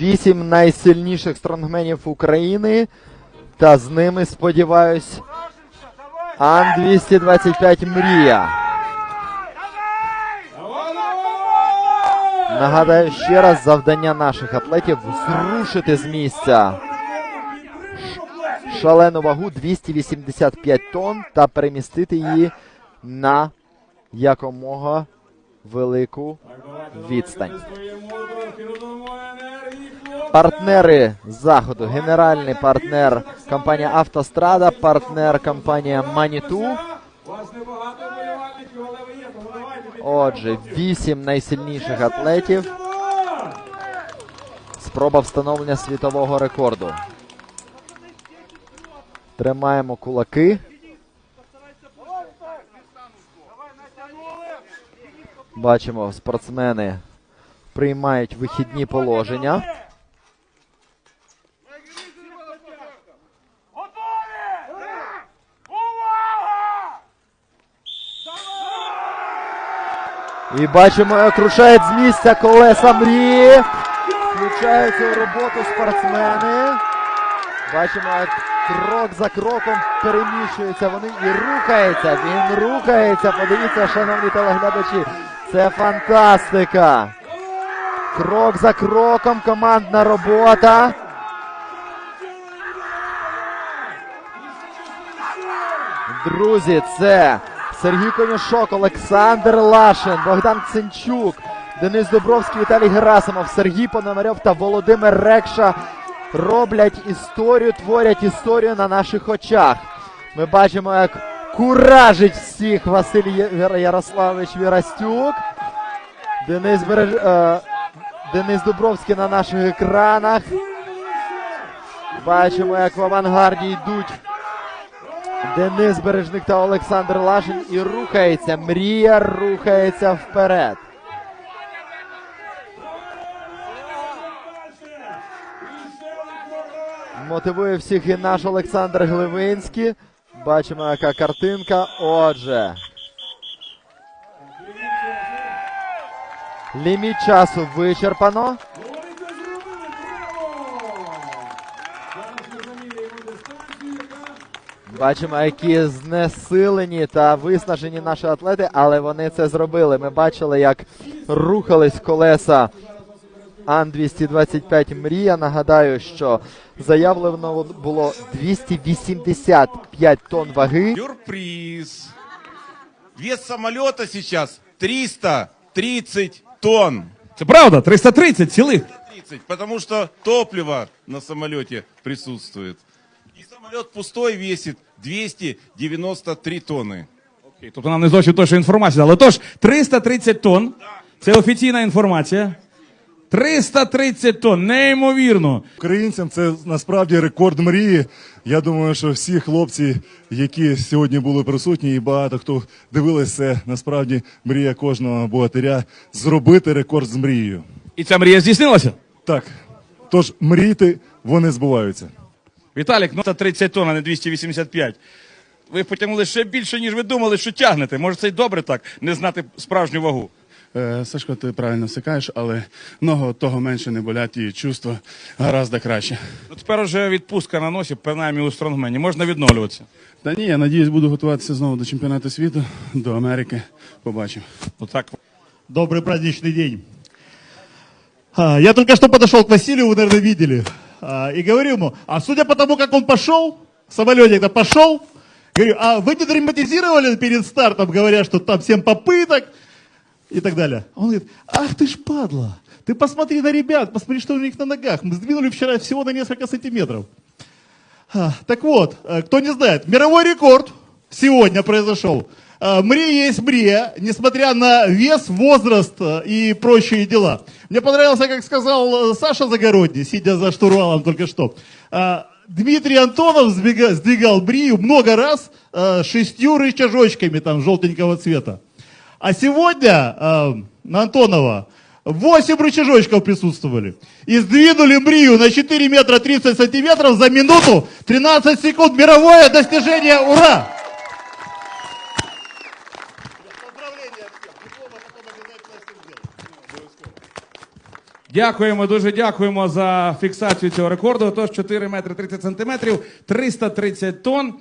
Вісім найсильніших стронгменів України. Та з ними, сподіваюсь, Ан-225 Мрія. Нагадаю ще раз завдання наших атлетів зрушити з місця шалену вагу 285 тонн та перемістити її на якомога велику відстань. Партнери заходу, генеральний партнер компанія Автострада, партнер компанія Маніту. Отже, вісім найсильніших атлетів. Спроба встановлення світового рекорду. Тримаємо кулаки. Бачимо, спортсмени приймають вихідні положення. І бачимо, як рушають з місця колеса мрії. Включаються у роботу спортсмени. Бачимо, як крок за кроком переміщуються вони і рухається. Він рухається. Подивіться, шановні телеглядачі. Це фантастика. Крок за кроком командна робота. Друзі, це Сергій Конюшок, Олександр Лашин, Богдан Цинчук, Денис Дубровський, Віталій Герасимов, Сергій Пономарьов та Володимир Рекша роблять історію, творять історію на наших очах. Ми бачимо, як куражить всіх Василь Ярославович Вірастюк. Денис, Береж... е, Денис Дубровський на наших екранах. Бачимо, як в авангарді йдуть Денис Бережник та Олександр Лашин і рухається. Мрія рухається вперед. Мотивує всіх і наш Олександр Гливинський. Бачимо, яка картинка. Отже. Ліміт часу вичерпано. Бачимо, які знесилені та виснажені наші атлети, але вони це зробили. Ми бачили, як рухались колеса Ан-225 Мрія. Нагадаю, що заявлено було 285 тонн ваги. Сюрприз. Вес самолета сейчас 330 тонн. Це правда, 330 цілих. 30, потому что топливо на самолете присутствует. И самолет пустой весит 293 тонны. Окей, Тобто нам не зовсім точна інформація. Але тож, 330 тонн. Це офіційна інформація. 330 тонн, неймовірно. Українцям це насправді рекорд мрії. Я думаю, що всі хлопці, які сьогодні були присутні, і багато хто дивилися, це насправді мрія кожного богатиря зробити рекорд з мрією. І ця мрія здійснилася. Так, тож мрійте, вони збуваються. Віталік, ну це 30 тонн, а не 285. Ви потягнули ще більше, ніж ви думали, що тягнете. Може, це й добре так, не знати справжню вагу. Е, Сашко, ти правильно все кажеш, але много того менше не болять і чувства гораздо краще. Ну тепер уже відпустка на носі, принаймні у стронгмені. Можна відновлюватися. Та ні, я надіюсь, буду готуватися знову до чемпіонату світу, до Америки. Побачимо. Отак. Добрый праздничный день. А, Я только что подошел к Василию, вы, наверное, видели, а, И говорю ему, а судя по тому, как он пошел, самолетик-то пошел, говорю, а вы не драматизировали перед стартом, говоря, что там 7 попыток и так далее. Он говорит, ах ты ж падла, ты посмотри на ребят, посмотри, что у них на ногах. Мы сдвинули вчера всего на несколько сантиметров. А, Так вот, э, кто не знает, мировой рекорд сегодня произошел. А, Мрия есть мрия, несмотря на вес, возраст э, и прочие дела. Мне понравилось, как сказал э, Саша Загородний, сидя за штурвалом только что. А, Дмитрий Антонов сдвигал брию много раз э, шестью рычажочками там желтенького цвета. А сегодня на Антонова 8 рычажочков присутствовали. И сдвинули Мрию на 4 метра 30 сантиметров за минуту 13 секунд. Мировое достижение. Ура! Дякуємо, дуже дякуємо за фіксацію цього рекорду. Тож 4 метри 30 сантиметрів, 330 тонн.